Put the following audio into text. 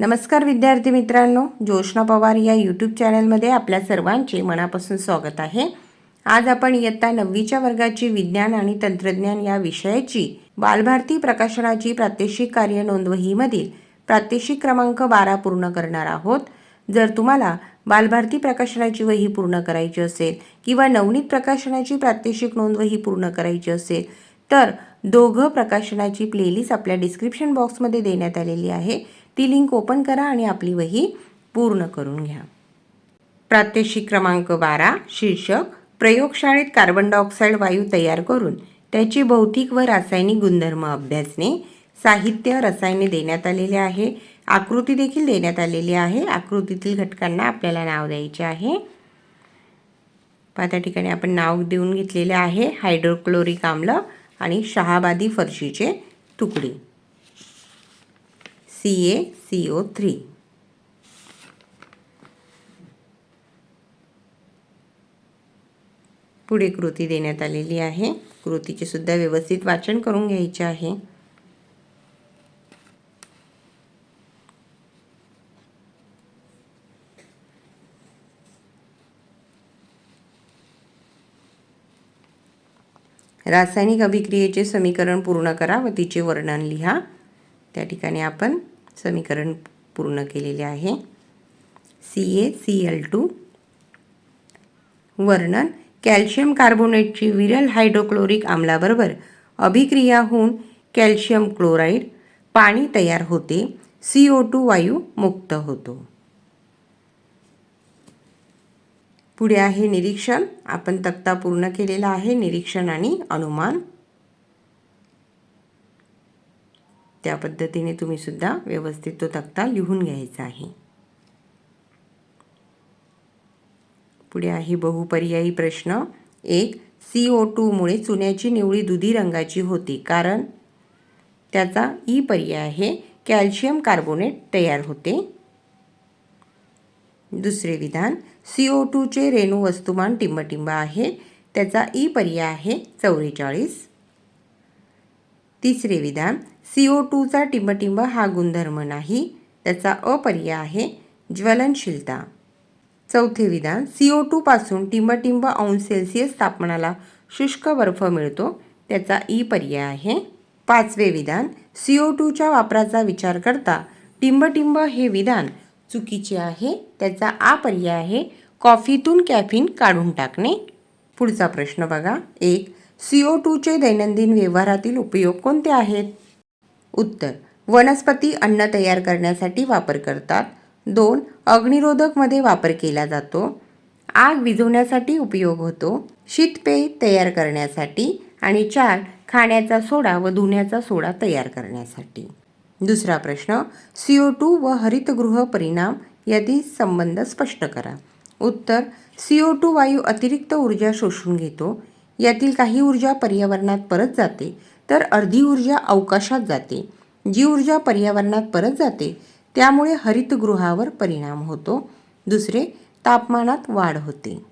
नमस्कार विद्यार्थी मित्रांनो जोशना पवार या यूट्यूब चॅनलमध्ये आपल्या सर्वांचे मनापासून स्वागत आहे. आज आपण इयत्ता नववीच्या वर्गाची विज्ञान आणि तंत्रज्ञान या विषयाची बालभारती प्रकाशनाची प्रात्यक्षिक कार्य नोंदवहीमधील प्रात्यक्षिक क्रमांक बारा पूर्ण करणार आहोत. जर तुम्हाला बालभारती प्रकाशनाची वही पूर्ण करायची असेल किंवा नवनीत प्रकाशनाची प्रात्यक्षिक नोंदवही पूर्ण करायची असेल तर दोघं प्रकाशनाची प्लेलिस्ट आपल्या डिस्क्रिप्शन बॉक्समध्ये देण्यात आलेली आहे. ती लिंक ओपन करा आणि आपली वही पूर्ण करून घ्या. प्रात्यक्षिक क्रमांक बारा शीर्षक प्रयोगशाळेत कार्बन डायऑक्साईड वायू तयार करून त्याची भौतिक व रासायनिक गुणधर्म अभ्यासणे साहित्य रसायने देण्यात आलेले आहे. आकृती देखील देण्यात आलेली आहे. आकृतीतील घटकांना आपल्याला नाव द्यायचे आहे. त्या ठिकाणी आपण नाव देऊन घेतलेले आहे. हायड्रोक्लोरिक आम्ल आणि शहाबादी फरशीचे तुकडे. C A C O three पुढे कृती देण्यात आलेली आहे. कृतीचे सुद्धा व्यवस्थित वाचन करून घ्यायचे आहे. रासायनिक अभिक्रियेचे समीकरण पूर्ण करा व तिचे वर्णन लिहा. त्या ठिकाणी आपण समीकरण पूर्ण केलेले आहे. C A C L two वर्णन कॅल्शियम कार्बोनेटची विरल हायड्रोक्लोरिक आम्लाबरोबर अभिक्रिया होऊन कॅल्शियम क्लोराईड पाणी तयार होते सी ओ टू वायू मुक्त होतो. पुढे आहे निरीक्षण. आपण तक्ता पूर्ण केलेला आहे. निरीक्षण आणि अनुमान. त्या पद्धतीने तुम्ही सुद्धा व्यवस्थित तो तक्ता लिहून घ्यायचा आहे. पुढे आहे बहुपर्यायी प्रश्न. एक सी ओ टूमुळे चुन्याची निवळी दुधी रंगाची होती कारण त्याचा ई पर्याय आहे कॅल्शियम कार्बोनेट तयार होते. दुसरे विधान सी ओ टूचे रेणू वस्तुमान टिंबटिंब आहे. त्याचा ई पर्याय आहे चौवेचाळीस. तिसरे विधान सी ओ टूचा टिंबटिंब हा गुणधर्म नाही त्याचा अपर्याय आहे ज्वलनशीलता. चौथे विधान सी ओ टूपासून टिंबटिंब अंश सेल्सिअस तापमानाला शुष्क बर्फ मिळतो त्याचा ई पर्याय आहे. पाचवे विधान सी ओ टूच्या वापराचा विचार करता टिंबटिंब हे विधान चुकीचे आहे त्याचा आ पर्याय आहे कॉफीतून कॅफिन काढून टाकणे. पुढचा प्रश्न बघा. एक सी ओ टूचे दैनंदिन व्यवहारातील उपयोग कोणते आहेत? उत्तर. वनस्पती अन्न तयार करण्यासाठी वापर करतात. दोन अग्निरोधकमध्ये वापर केला जातो. आग विझवण्यासाठी उपयोग होतो. शीतपेय तयार करण्यासाठी. आणि चार खाण्याचा सोडा व धुण्याचा सोडा तयार करण्यासाठी. दुसरा प्रश्न सी ओ टू व हरितगृह परिणाम यातील संबंध स्पष्ट करा. उत्तर सी ओ टू वायू अतिरिक्त ऊर्जा शोषून घेतो. यातील काही ऊर्जा पर्यावरणात परत जाते. तर अर्धी ऊर्जा अवकाशात जाते. जी ऊर्जा पर्यावरणात परत जाते त्यामुळे हरितगृहावर परिणाम होतो. दुसरे तापमानात वाढ होते.